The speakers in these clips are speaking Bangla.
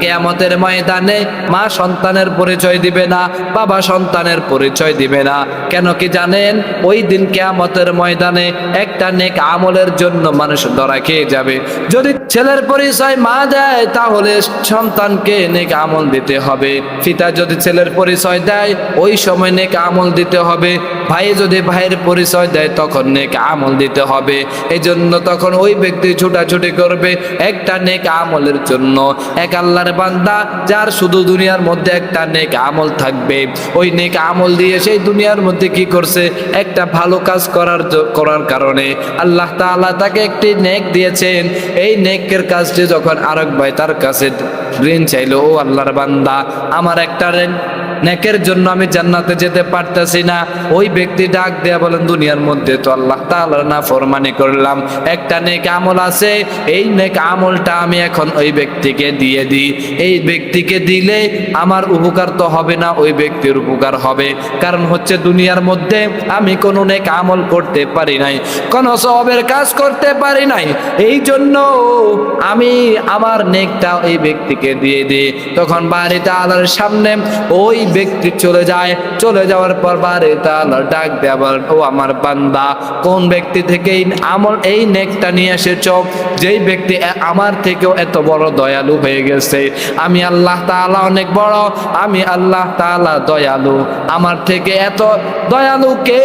কেয়ামতের ময়দানে মা সন্তানের পরিচয় দিবে না, বাবা সন্তানের পরিচয় দিবে না। কেন কি জানেন? ওই দিন কেয়ামতের ময়দানে একটা নেক আমলের জন্য মানুষ ধরা খেয়ে যাবে। যদি ছেলের পরিচয় মা দেয়, তাহলে সন্তানকে নেক আমল দিতে হবে। পিতা যদি ছেলের পরিচয় দেয়, ওই সময় নেক আমল দিতে হবে। ভাই যদি ভাইয়ের পরিচয় দেয়, তখন নেক আমল দিতে হবে। এই জন্য তখন ওই ব্যক্তি ছুটাছুটি করবে একটা নেক আমলের জন্য। এক আল্লাহর বান্দা, যার শুধু দুনিয়ার মধ্যে একটা নেক আমল থাকবে। ওই নেক আমল দিয়ে সেই দুনিয়ার মধ্যে কি করছে? একটা ভালো কাজ করার করার কারণে। আল্লাহ তাআলা তাকে একটি নেক দিয়েছেন। এই নেকের কাজটি যখন আরেক ভাই তার কাছে ঋণ চাইলো, ও আল্লাহর বান্দা, আমার একটা ঋণ নেকের জন্য আমি জান্নাতে যেতে পারতেছি না। ওই ব্যক্তি ডাক দেয়া বলেন, দুনিয়ার মধ্যে তো আল্লাহ তাআলার না ফরমানি করলাম। একটা নেক আমল আছে, এই নেক আমলটা আমি এখন ওই ব্যক্তিকে দিয়ে দিই। এই ব্যক্তিকে দিলে আমার উপকার তো হবে না, ওই ব্যক্তির উপকার হবে। কারণ হচ্ছে দুনিয়ার মধ্যে আমি কোনো নেক আমল করতে পারি নাই, কোনো সবের কাজ করতে পারি নাই। এই জন্য আমি আমার নেকটা ওই ব্যক্তিকে দিয়ে দিই। তখন বাড়িতে আলার সামনে ওই ব্যক্তি চলে যায়, চলে যাওয়ার পর বাড়িতে আলার ডাক দেওয়ার ও আমার বান্দা, কোন ব্যক্তি থেকে আমল এই নেকটা নিয়ে এসেছ? যেই ব্যক্তি আমার থেকেও এত বড় দয়ালু হয়ে গেছে। আমি আল্লাহ তাআলা অনেক বড়, আমি আল্লাহ তাআলা দয়ালু। আমার থেকে এত দয়ালু কে?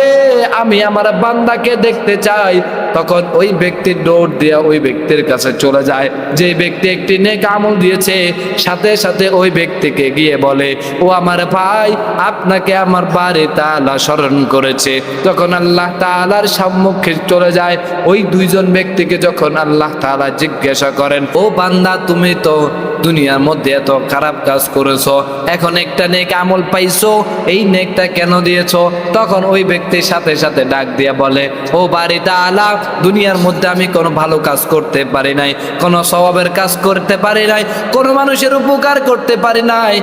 আমি আমার বান্দাকে দেখতে চাই। তখন ওই ব্যক্তি দৌড় দিয়ে ওই ব্যক্তির কাছে চলে যায়। যে ব্যক্তি একটি নেক আমল দিয়েছে, সাথে সাথে ওই ব্যক্তিকে গিয়ে বলে, ও আমার ভাই, আপনাকে আমার বারে তালা স্মরণ করেছে। তখন আল্লাহ তালার সম্মুখে চলে যায়, ওই দুইজন ব্যক্তিকে যখন আল্লাহ তালা জিজ্ঞাসা করেন, ও বান্দা, তুমি তো দুনিয়ার মধ্যে এত খারাপ কাজ করেছ? এখন একটা নেক আমল পাইছো? এই নেকটা কেন দিয়েছ? তখন ওই ব্যক্তির সাথে সাথে ডাক দিয়ে বলে, ও বাড়িতে আলা দুনিয়ার মধ্যে আমি কোনো ভালো কাজ করতে পারি নাই, কোনো স্বভাবের কাজ করতে পারি নাই, কোনো মানুষের উপকার করতে পারি নাই।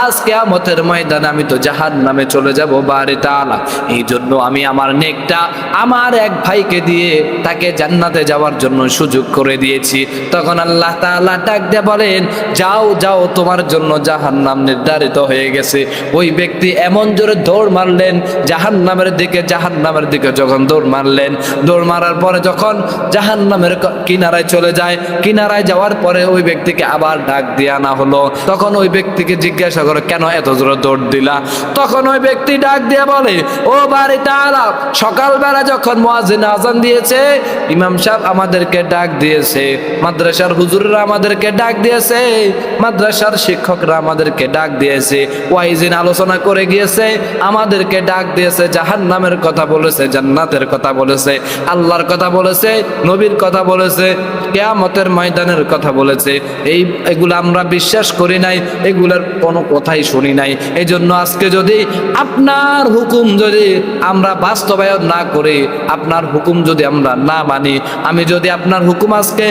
আজ কেয়ামতের ময়দানে আমি তো জাহান নামে চলে যাব বাড়িতে আলা এই জন্য আমি আমার নেকটা আমার এক ভাইকে দিয়ে তাকে জান্নাতে যাওয়ার জন্য সুযোগ করে দিয়েছি। তখন আল্লাহ তাআলা ডাক দিয়ে বলেন যাও যাও, তোমার জন্য জাহান্নাম নির্ধারিত হয়ে গেছে। ওই ব্যক্তি এমন জোরে দৌড় মারলেন, জাহান্নামের দিকে জাহান্নামের দিকে যখন দৌড় মারলেন। দৌড় মারার পরে যখন জাহান্নামের ক- কিনারায় চলে যায়, কিনারায় যাওয়ার পরে ওই ব্যক্তিকে আবার ডাক দিয়ে আনা হলো। তখন ওই ব্যক্তিকে জিজ্ঞাসা করে, কেন এত জোরে দৌড় দিলা? তখন ওই ব্যক্তি ডাক দিয়ে বলে, ও বাড়িটা আলাপ সকালবেলা যখন মোয়াজিন আজান দিয়েছে, ইমাম সাহেব আমাদেরকে ডাক দিয়েছে, মাদ্রাসার হুজুররা আমাদেরকে ডাক দিয়েছে মাদ্রাসার শিক্ষকরা আমাদেরকে ডাক দিয়েছে, ওয়াইজিন আলোচনা করে গিয়েছে, আমাদেরকে ডাক দিয়েছে, জাহান্নামের কথা বলেছে, জান্নাতের কথা বলেছে, আল্লাহর কথা বলেছে, নবীর কথা বলেছে, কেয়ামতের ময়দানের কথা বলেছে। এই, এগুলো আমরা বিশ্বাস করি নাই, এগুলোর কোনো কথাই শুনি নাই। এই জন্য আজকে যদি আপনার হুকুম যদি আমরা বাস্তবায়ন না করি, আপনার হুকুম যদি আমরা না মানি, আমি যদি আপনার হুকুম আজকে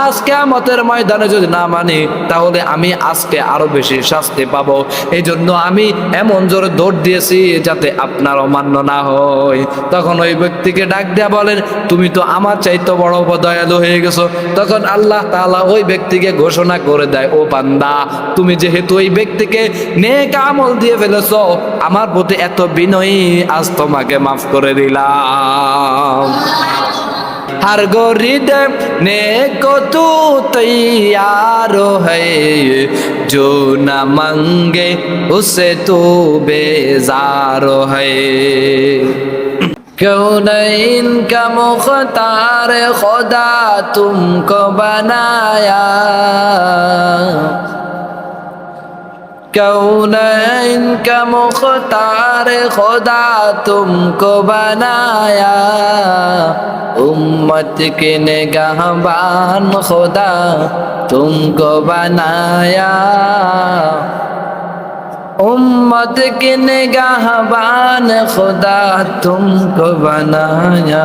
আজকে আমতের ময়দানে যদি না মানি তাহলে আমি আজকে আরও বেশি শাস্তি পাবো। এই জন্য আমি এমন জোরে দৌড় দিয়েছি যাতে আপনার অমান্য না হয়। তখন ওই ব্যক্তিকে ডাক দেয়া বলেন, তুমি তো আমার চাইতে বড় দয়ালু হয়ে গেছো। তখন আল্লাহ তাআলা ওই ব্যক্তিকে ঘোষণা করে দেয়, ও বান্দা, তুমি যেহেতু ওই ব্যক্তিকে নেক আমল দিয়ে ফেলেছো, আমার প্রতি এত বিনয়ী আজ তোমাকে মাফ করে দিলাম। हर गोरिद ने को तू तैयार है जो न मंगे उसे तू बेजार है क्यों नहीं इनका मुख्तार खुदा तुमको बनाया कौन इनका मुख्तार खुदा तुमको बनाया उम्मत के निगहबान खुदा तुमको बनाया उम्मत के निगहबान खुदा तुमको बनाया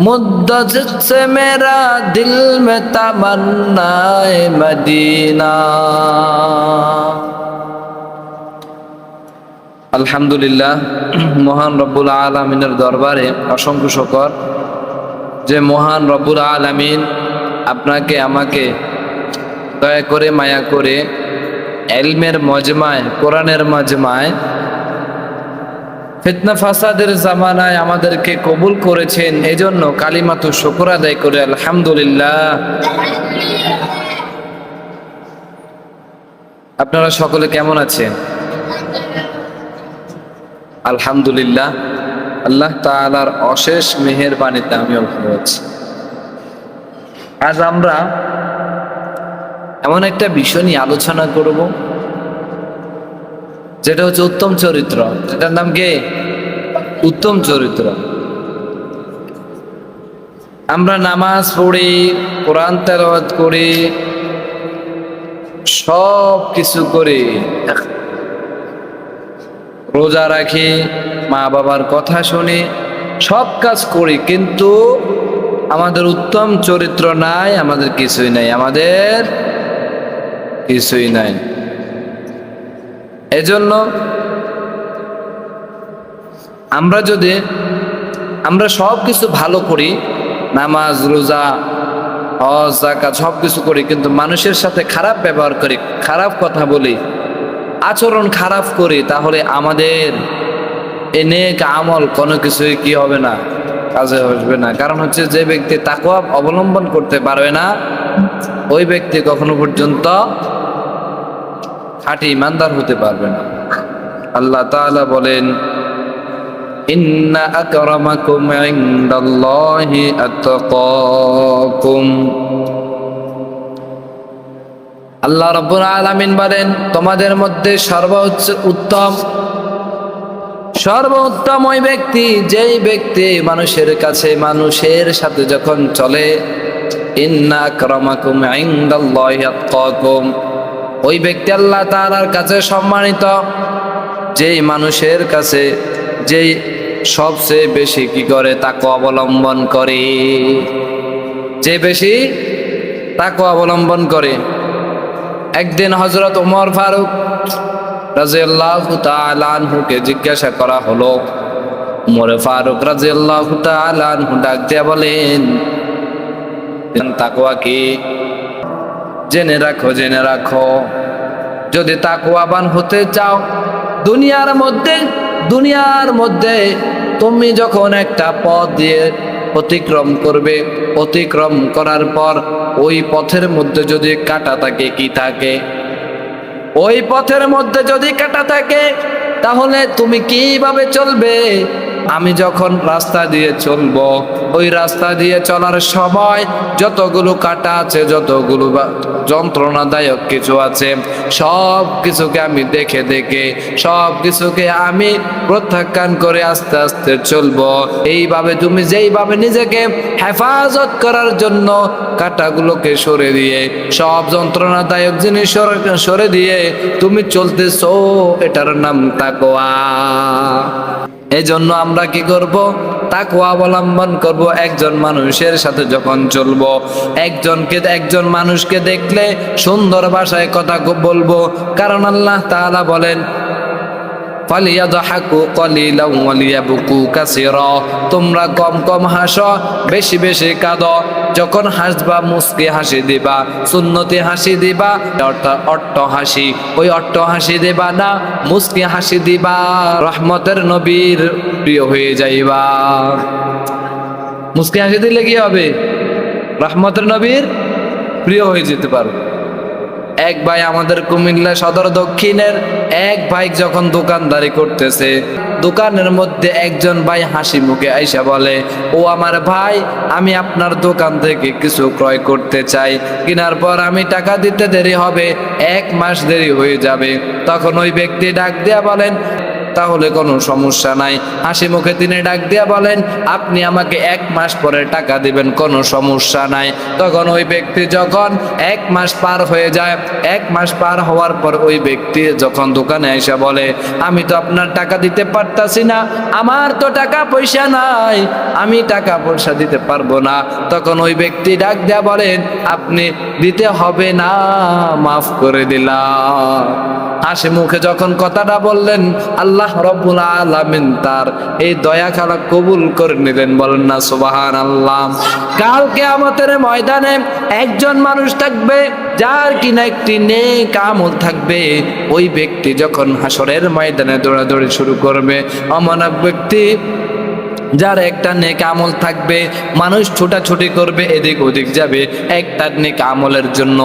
मुद्दत से मेरा दिल में तमन्ना है मदीना আলহামদুলিল্লাহ মহান রব্বুল আলমিনের দরবারে অসংখ্য শকর যে মহান রব্বুল আলমিন আপনাকে আমাকে দয়া করে মায়া করে এলমের মজমায় কোরআনের মজমায় ফিতনা ফাসাদের জামানায় আমাদেরকে কবুল করেছেন। এজন্য কালিমাতু শুকর আদায় করে আলহামদুলিল্লাহ। আপনারা সকলে কেমন আছেন? আলহামদুলিল্লাহ। আল্লাহ তাআলার অশেষ মেহেরবানিতে আমিও ভালো আছি। আজ আমরা এমন একটা বিষয় নিয়ে আলোচনা করব। যেটা হচ্ছে উত্তম চরিত্র। যেটার নাম কি? উত্তম চরিত্র। আমরা নামাজ পড়ি, কোরআন তেলাওয়াত করি সব কিছু করি। রোজা রাখি মা বাবার কথা শুনি, সব কাজ করি, কিন্তু আমাদের উত্তম চরিত্র নাই, আমাদের কিছুই নাই, আমাদের কিছুই নাই। এজন্য আমরা যদি, আমরা সব কিছু ভালো করি, নামাজ, রোজা, হজ জাকাত সব কিছু করি, কিন্তু মানুষের সাথে খারাপ ব্যবহার করি, খারাপ কথা বলি, আচরণ খারাপ করি, তাহলে আমাদের এ নেক আমল কোনো কিছুই কি হবে না, কাজে আসবে না। কারণ হচ্ছে যে ব্যক্তি তাকুয়া অবলম্বন করতে পারবে না, ওই ব্যক্তি কখনো পর্যন্ত খাঁটি ইমানদার হতে পারবে না। আল্লাহ তাআলা বলেন আল্লাহ রব্বুল আলামিন বলেন, তোমাদের মধ্যে সর্বোচ্চ উত্তম, সর্বোত্তম ওই ব্যক্তি, যেই ব্যক্তি মানুষের কাছে মানুষের সাথে যখন চলে, ইন্না আকরামাকুম ইনদাল্লাহি আতকাকুম ওই ব্যক্তি আল্লাহ তাআলার কাছে সম্মানিত, যেই মানুষের কাছে যেই সবচেয়ে বেশি কি করে? তাকে অবলম্বন করে। যে বেশি তাকে অবলম্বন করে। একদিন হজরত উমর ফারুক আনহুকে জিজ্ঞাসা করা হলো, উমর ফারুক রাজিয়াল্লাহু তাআলা আনহু ডাক দিয়া বলেন, তাকওয়া কি? জেনে রাখো জেনে রাখো। যদি তাকওয়াবান হতে চাও, দুনিয়ার মধ্যে দুনিয়ার মধ্যে তুমি যখন একটা পথ দিয়ে অতিক্রম করবে, অতিক্রম করার পর ওই পথের মধ্যে যদি কাটা থাকে, কি থাকে? ওই পথের মধ্যে যদি কাটা থাকে, তাহলে তুমি কীভাবে চলবে? আমি যখন রাস্তা দিয়ে চলবো, ওই রাস্তা দিয়ে চলার সময় যতগুলো কাটা আছে, যতগুলো যন্ত্রণাদায়ক কিছু আছে, সব কিছুকে আমি দেখে দেখে, সব কিছুকে আমি প্রত্যাখ্যান করে আস্তে আস্তে চলবো। এইভাবে তুমি যেইভাবে নিজেকে হেফাজত করার জন্য কাটাগুলোকে সরে দিয়ে, সব যন্ত্রণাদায়ক জিনিস সরে- দিয়ে তুমি চলতেছো, এটার নাম তাকোয়া এই জন্য আমরা কি করব? তাকে অবলম্বন করব একজন মানুষের সাথে যখন চলব। একজনকে, একজন মানুষকে দেখলে সুন্দর ভাষায় কথা বলব। কারণ আল্লাহ তাআলা বলেন তোমরা কম কম হাসো, বেশি বেশি কাঁদো। যখন হাসবা, মুস্কি হাসি দিবা, সুন্নতি হাসি দিবা অর্থাৎ অট্ট হাসি। ওই অট্ট হাসি দিবা না, মুস্কি হাসি দিবা। রহমতের নবীর প্রিয় হয়ে যাইবা। মুস্কি হাসি দিলে কি হবে? রহমতের নবীর প্রিয় হয়ে যেতে পারো। এক ভাই আমাদের কুমিল্লা সদর দক্ষিণের, এক ভাই যখন দোকানদারি করতেছে, দোকানের মধ্যে একজন ভাই হাসি মুখে আইসা বলে, ও আমার ভাই, আমি আপনার দোকান থেকে কিছু ক্রয় করতে চাই। কেনার পর আমি টাকা দিতে দেরি হবে, এক মাস দেরি হয়ে যাবে। তখন ওই ব্যক্তি ডাক দিয়া বলেন তাহলে কোনো সমস্যা নাই। হাসি মুখে তিনি ডাক দিয়া বলেন, আপনি আমাকে এক মাস পরে টাকা দিবেন, কোনো সমস্যা নাই। তখন ওই ব্যক্তি যখন এক মাস পার হয়ে যায়, এক মাস পার হওয়ার পর ওই ব্যক্তি যখন দোকানে এসে বলে, আমি তো আপনার টাকা দিতে পারতাছি না, আমার তো টাকা পয়সা নাই, আমি টাকা পয়সা দিতে পারব না। তখন ওই ব্যক্তি ডাক দেয়া বলেন, আপনি দিতে হবে না, মাফ করে দিলাম। হাসি মুখে যখন কথাটা বললেন, আল্লাহ রব্বুল আলামিন তার এই দয়া খালা কবুল করে নিলেন। বলেন না সুবাহান আল্লাহ কালকে আমাদের ময়দানে একজন মানুষ থাকবে, যার কিনা একটি নেক আমল থাকবে। ওই ব্যক্তি যখন হাসরের ময়দানে দৌড়াদৌড়ি শুরু করবে অমানব ব্যক্তি যার একটা নেক আমল থাকবে, মানুষ ছোটাছুটি করবে, এদিক ওদিক যাবে। একটা নেক আমলের জন্য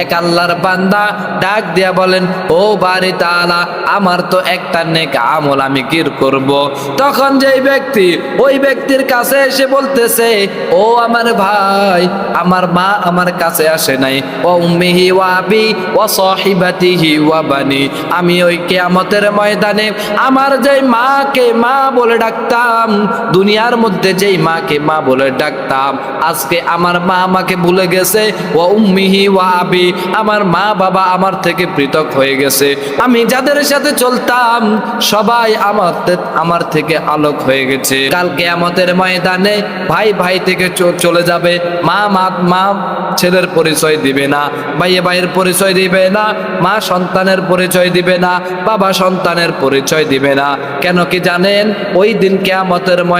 এক আল্লাহর বান্দা ডাক দিয়া বলেন, ও বাড়ি তালা, আমার তো একটা নেক আমল আমি কি করব। তখন যেই ব্যক্তি ওই ব্যক্তির কাছে এসে বলতেছে, ও আমার ভাই, আমার মা আমার কাছে আসে নাই। ও উম্মিহি ওয়াবি ও সহিবাতিহি ওয়াবানি আমি ওই কেয়ামতের ময়দানে আমার যে মাকে মা বলে ডাকতাম দুনিয়ার মধ্যে যেই মাকে মা বলে ডাকতাম, আজকে আমার মা আমাকে ভুলে গেছে। ও উম্মিহি ওয়া আবি, আমার মা বাবা আমার থেকে পৃথক হয়ে গেছে। আমি যাদের সাথে চলতাম, সবাই আমার আমার থেকে আলোক হয়ে গেছে। কালকে আমাদের ময়দানে ভাই ভাই থেকে চলে যাবে। মা মা মা ছেলের পরিচয় দিবে না, ভাইয়ে ভাইয়ের পরিচয় দিবে না, মা সন্তানের পরিচয় দিবে না, বাবা সন্তানের পরিচয় দিবে না। কেন কি জানেন? ওই দিন কেয়ামতের ময়দানে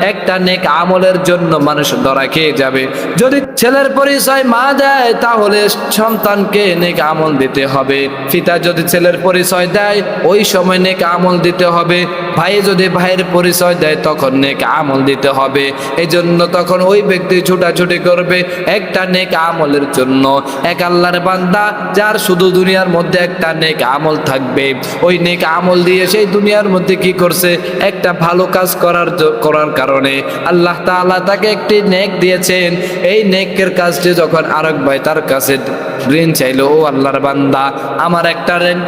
একটা নেক আমলের জন্য মানুষ ধরা খেয়ে যাবে। যদি ছেলের পরিচয় মা দেয়, তাহলে সন্তানকে নেক আমল দিতে হবে। পিতা যদি ছেলের পরিচয় দেয়, ওই সময় নেক আমল দিতে হবে। ভাই যদি ভাইয়ের পরিচয় দেয়, তখন নেক আমল দিতে হবে। এই জন্য তখন ওই ব্যক্তি ছুটাছুটি করবে একটা নেক আমলের জন্য। এক আল্লাহর বান্দা, যার শুধু দুনিয়ার মধ্যে একটা নেক আমল থাকবে। ওই নেক আমল দিয়ে সেই দুনিয়ার মধ্যে কি করছে? একটা ভালো কাজ করার করার কারণে আল্লাহ তাআলা তাকে একটি নেক দিয়েছেন। এই নেকের কাজটি যখন আরেক ভাই তার কাছে ঋণ চাইলো, ও আল্লাহর বান্দা, আমার একটা ঋণ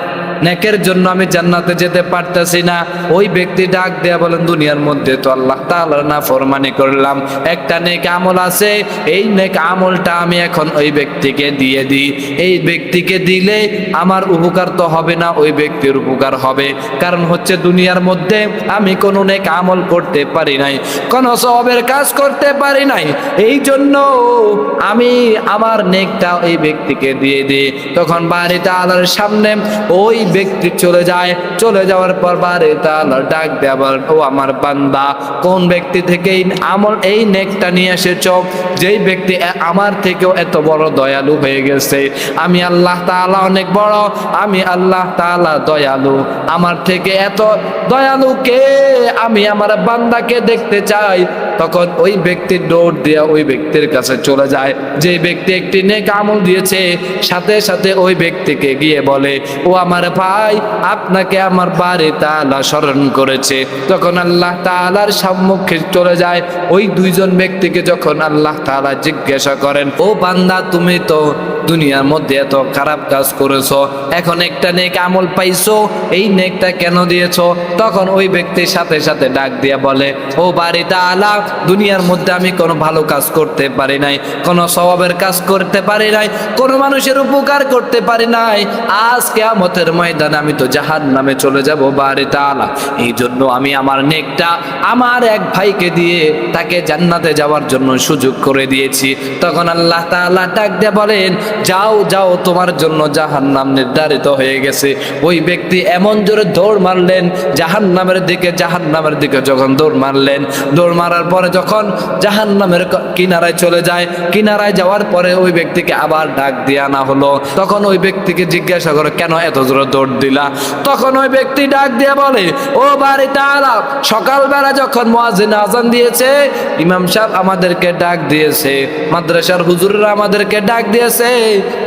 নেকের জন্য আমি জান্নাতে যেতে পারতেছি না। ওই ব্যক্তি ডাক দেয়া বলেন, দুনিয়ার মধ্যে তো আল্লাহ তাআলার না ফরমানি করলাম। একটা নেক আমল আছে। এই নেক আমলটা আমি এখন ওই ব্যক্তিকে দিয়ে দিই। এই ব্যক্তিকে দিলে আমার উপকার তো হবে না, ওই ব্যক্তির উপকার হবে। কারণ হচ্ছে দুনিয়ার মধ্যে আমি কোনো নেক আমল করতে পারি নাই, কোনো সবের কাজ করতে পারি নাই। এই জন্য আমি আমার নেকটা এই ব্যক্তিকে দিয়ে দিই। তখন বাড়িতে আলার সামনে ওই ব্যক্তি চলে যায়, চলে যাওয়ার পর বাড়িতে আলার ডাক দেওয়ার ও আমার বান্দা, কোন ব্যক্তি থেকে আমল এই নেকটা নিয়ে এসেছ? যেই ব্যক্তি আমার থেকেও এত বড় দয়ালু হয়ে গেছে। আমি আল্লাহ তাআলা অনেক বড়, আমি আল্লাহ তাআলা দয়ালু। আমার থেকে এত দয়ালু কে? আমি আমার বান্দাকে দেখতে চাই। তখন ওই ব্যক্তির দৌড় দিয়ে ওই ব্যক্তির কাছে চলে যায়। যে ব্যক্তি একটি নেক আমল দিয়েছে, সাথে সাথে ওই ব্যক্তিকে গিয়ে বলে, ও আমার ভাই, আপনাকে আমার বাড়ি তাআলা স্মরণ করেছে। তখন আল্লাহ তাআলার সম্মুখে চলে যায়, ওই দুইজন ব্যক্তিকে যখন আল্লাহ তাআলা জিজ্ঞাসা করেন, ও বান্দা, তুমি তো দুনিয়ার মধ্যে এত খারাপ কাজ করেছ, এখন একটা নেক আমল পাইছো, এই নেকটা কেন দিয়েছ? তখন ওই ব্যক্তির সাথে সাথে ডাক দিয়ে বলে, ও বাড়িতে আলা দুনিয়ার মধ্যে আমি কোনো ভালো কাজ করতে পারি নাই, কোনো স্বভাবের কাজ করতে পারি নাই, কোনো মানুষের উপকার করতে পারি নাই। আজ কেয়ামতের ময়দানে আমি তো জাহান নামে চলে যাব বাড়িতে আলা এই জন্য আমি আমার নেকটা আমার এক ভাইকে দিয়ে তাকে জান্নাতে যাওয়ার জন্য সুযোগ করে দিয়েছি। তখন আল্লাহ তাআলা ডাক দিয়ে বলেন, যাও যাও, তোমার জন্য জাহান্নাম নির্ধারিত হয়ে গেছে। ওই ব্যক্তি এমন জোরে দৌড় মারলেন, জাহান্নামের দিকে জাহান্নামের দিকে যখন দৌড় মারলেন, দৌড় মারার পরে যখন জাহান্নামের ক- কিনারায় চলে যায়, কিনারায় যাওয়ার পরে ওই ব্যক্তিকে আবার ডাক দিয়ে আনা হলো। তখন ওই ব্যক্তিকে জিজ্ঞাসা করে, কেন এত জোরে দৌড় দিলা। তখন ওই ব্যক্তি ডাক দিয়ে বলে, ও বাড়িতে আলাপ। সকালবেলা যখন মোয়াজিন আজান দিয়েছে, ইমাম সাহেব আমাদেরকে ডাক দিয়েছে। মাদ্রাসার হুজুররা আমাদেরকে ডাক দিয়েছে।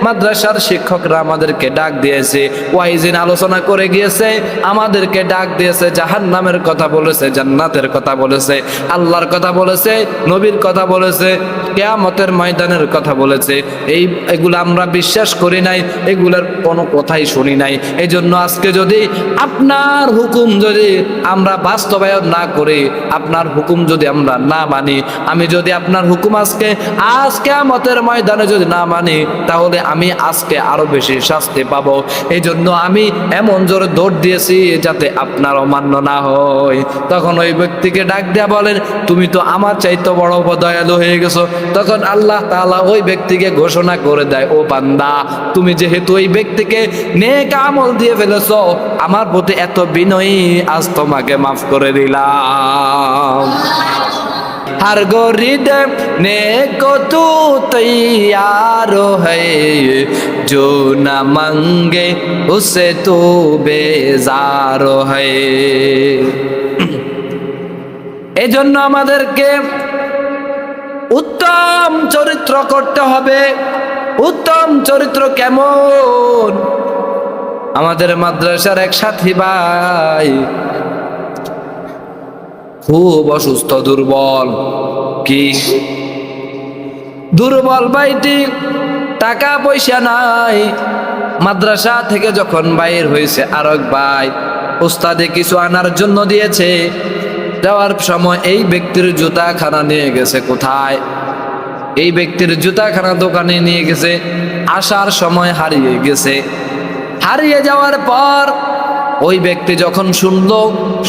মাদ্রাসার শিক্ষকরা আমাদেরকে ডাক দিয়েছে। ওয়াইজিন আলোচনা করে গিয়েছে, আমাদেরকে ডাক দিয়েছে। জাহান্নামের কথা বলেছে, জান্নাতের কথা বলেছে, আল্লাহর কথা বলেছে, নবীর কথা বলেছে, কেয়ামতের ময়দানের কথা বলেছে। এই, এগুলো আমরা বিশ্বাস করি নাই, এগুলোর কোনো কথাই শুনি নাই। এই জন্য আজকে যদি আপনার হুকুম যদি আমরা বাস্তবায়ন না করি, আপনার হুকুম যদি আমরা না মানি, আমি যদি আপনার হুকুম আজকে আজকে আমতের ময়দানে যদি না মানি, তাহলে আমি আজকে আরও বেশি শাস্তি পাব। এই জন্য আমি এমন জোরে দৌড় দিয়েছি যাতে আপনার অমান্য না হয়। তখন ওই ব্যক্তিকে ডাক দেয়া বলেন, তুমি তো আমার চাইতে বড় দয়ালু হয়ে গেছো। তখন আল্লাহ তাআলা ওই ব্যক্তিকে ঘোষণা করে দেয়, ও বান্দা, তুমি যেহেতু ওই ব্যক্তিকে নেক আমল দিয়ে ফেলেছো আমার প্রতি এত বিনয়ী আজ তোমাকে মাফ করে দিলাম हर गोरिद ने को तू तैयार है जो न मंगे उसे तू बेजार है এই জন্য আমাদেরকে উত্তম চরিত্র করতে হবে উত্তম চরিত্র কেমন আমাদের মাদ্রাসার এক সাথী ভাই খুব অসুস্থ, দুর্বল কি দুর্বল ভাইটি টাকা পয়সা নাই। মাদ্রাসা থেকে যখন বাইর হয়েছে আর এক ভাই, উস্তাদে কিছু আনার জন্য দিয়েছে। যাওয়ার সময় এই ব্যক্তির জুতা খানা নিয়ে গেছে কোথায়? এই ব্যক্তির জুতাখানা দোকানে নিয়ে গেছে। আসার সময় হারিয়ে গেছে। হারিয়ে যাওয়ার পর ওই ব্যক্তি যখন শুনলো,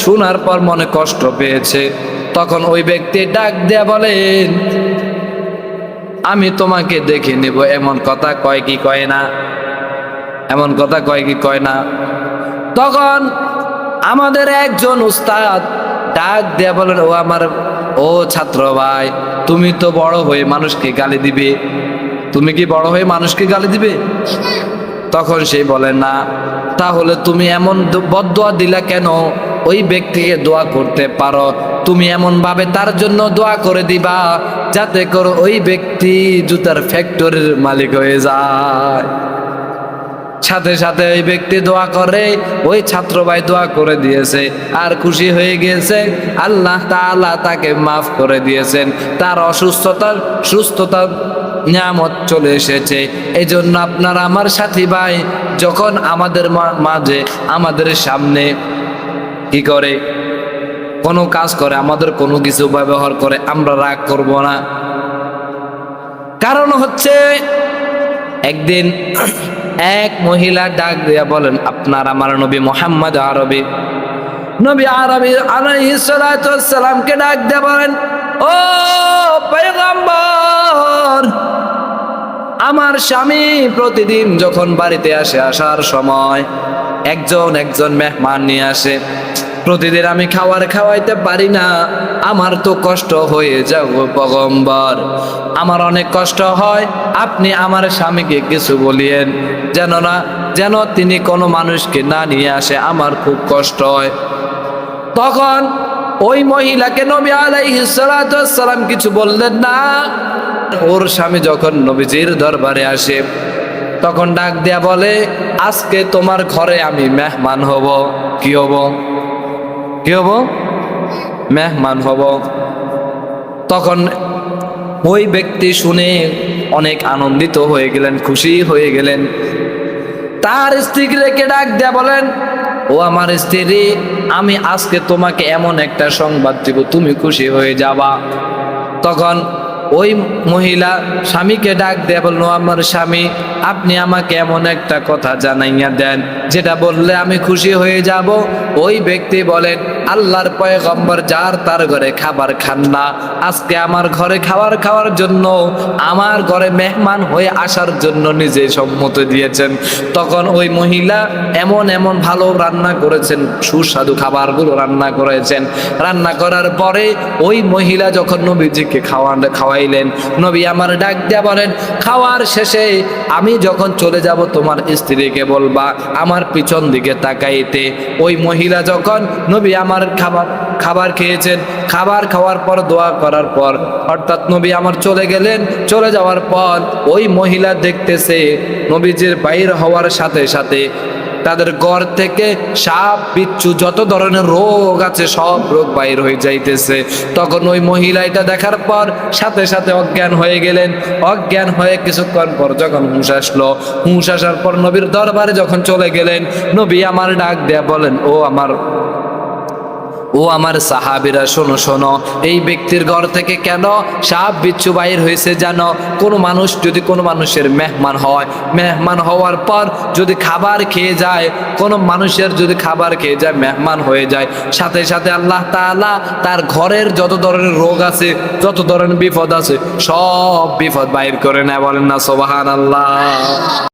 শোনার পর মনে কষ্ট পেয়েছে। তখন ওই ব্যক্তি ডাক দেয়া বলেন আমি তোমাকে দেখে নেব, এমন কথা কয় কি কয় না? এমন কথা কয় কি কয় না? তখন আমাদের একজন উস্তাদ ডাক দেয়া বলেন ও আমার, ও ছাত্র ভাই, তুমি তো বড় হয়ে মানুষকে গালি দিবে। তুমি কি বড় হয়ে মানুষকে গালি দিবে? তখন সে বলে, না, তাহলে তুমি এমন বদদোয়া দিলা কেন? ওই ব্যক্তিকে দোয়া করতে পারো। তুমি এমন ভাবে তার জন্য দোয়া করে দিবা যাতে করে ওই ব্যক্তি জুতার ফ্যাক্টরির মালিক হয়ে যায়। সাথে সাথে ওই ব্যক্তি দোয়া করে, ওই ছাত্র ভাই দোয়া করে দিয়েছে। আর খুশি হয়ে গিয়েছে, আল্লাহ তাআলা তাকে মাফ করে দিয়েছেন। তার অসুস্থতার সুস্থতার নিয়ামত চলে এসেছে। এই জন্য আপনার আমার সাথী ভাই যখন আমাদের মাঝে আমাদের সামনে কি করে? কোনো কাজ করে, আমাদের কোনো কিছু ব্যবহার করে, আমরা রাগ করব না। কারণ হচ্ছে একদিন এক মহিলা ডাক দিয়া বলেন, আপনার আমার নবী মোহাম্মদ আরবি। নবী আরবি আলাইহিসসালামকে ডাক দিয়া বলেন, ও পয়গম্বর আমার স্বামী প্রতিদিন যখন বাড়িতে আসে, আসার সময় একজন একজন মেহমান নিয়ে আসে। প্রতিদিন আমি খাবার খাওয়াইতে পারি না। আমার তো কষ্ট হয়ে যাব পগম্বর। আমার অনেক কষ্ট হয়। আপনি আমার স্বামীকে কিছু বলিয়েন। যেন না যেন তিনি কোনো মানুষকে না নিয়ে আসে, আমার খুব কষ্ট হয়। তখন ওই মহিলাকে নবী আলাইহিস সালাম কিছু বললেন না। ওর স্বামী যখন নবীজির দরবারে আসে, তখন ডাক দেয়া বলে, আজকে তোমার ঘরে আমি মেহমান হব। কি হব? কি হব? মেহমান হব। তখন ওই ব্যক্তি শুনে অনেক আনন্দিত হয়ে গেলেন, খুশি হয়ে গেলেন। তার স্ত্রীকে ডাক দেয়া বলেন, ও আমার স্ত্রী আমি আজকে তোমাকে এমন একটা সংবাদ দিব তুমি খুশি হয়ে যাবা। তখন ওই মহিলা স্বামীকে ডাক দেয়া বলল, আমার স্বামী, আপনি আমাকে এমন একটা কথা জানাইয়া দেন, যেটা বললে আমি খুশি হয়ে যাব। ওই ব্যক্তি বলেন, আল্লাহর পয়গম্বর যার তার ঘরে খাবার খান না। আজকে আমার ঘরে খাবার খাওয়ার জন্য, আমার ঘরে মেহমান হয়ে আসার জন্য নিজে সম্মত দিয়েছেন। তখন ওই মহিলা এমন এমন ভালো রান্না করেছেন, সুস্বাদু খাবারগুলো রান্না করেছেন। রান্না করার পরে ওই মহিলা যখন নবীজিকে খাওয়ান খাওয়াইলেন। নবী আমার ডাক দেয়া বলেন, খাওয়ার শেষে আমি যখন চলে যাব, তোমার স্ত্রীকে বলবা আমার পিছন দিকে তাকাইতে। ওই মহিলা যখন নবী আমার খাবার খাবার খেয়েছেন, খাবার খাওয়ার পর, দোয়া করার পর, অর্থাৎ নবী আমার চলে গেলেন, চলে যাওয়ার পর, ওই মহিলা দেখতেছে নবীজির বাইর হওয়ার সাথে সাথে তাদের ঘর থেকে সাপ, বিচ্ছু, যত ধরনের রোগ আছে, সব রোগ বাইর হয়ে যাইতেছে। তখন ওই মহিলা এটা দেখার পর সাথে সাথে অজ্ঞান হয়ে গেলেন। অজ্ঞান হয়ে কিছুক্ষণ পর যখন হুঁশ আসলো, হুঁশ আসার পর নবীর দরবারে যখন চলে গেলেন, নবী আমার ডাক দেয়া বলেন, ও আমার ও আমার সাহাবিরা, শোনো শোনো, এই ব্যক্তির ঘর থেকে কেন সাপ বিচ্ছু বাইর হয়েছে জানো? কোনো মানুষ যদি কোনো মানুষের মেহমান হয়, মেহমান হওয়ার পর যদি খাবার খেয়ে যায়, কোনো মানুষের যদি খাবার খেয়ে যায়, মেহমান হয়ে যায়। সাথে সাথে আল্লাহ তাআলা তার ঘরের যত ধরনের রোগ আছে, যত ধরনের বিপদ আছে, সব বিপদ বাইর করে নেয় বলেন না সোবাহান আল্লাহ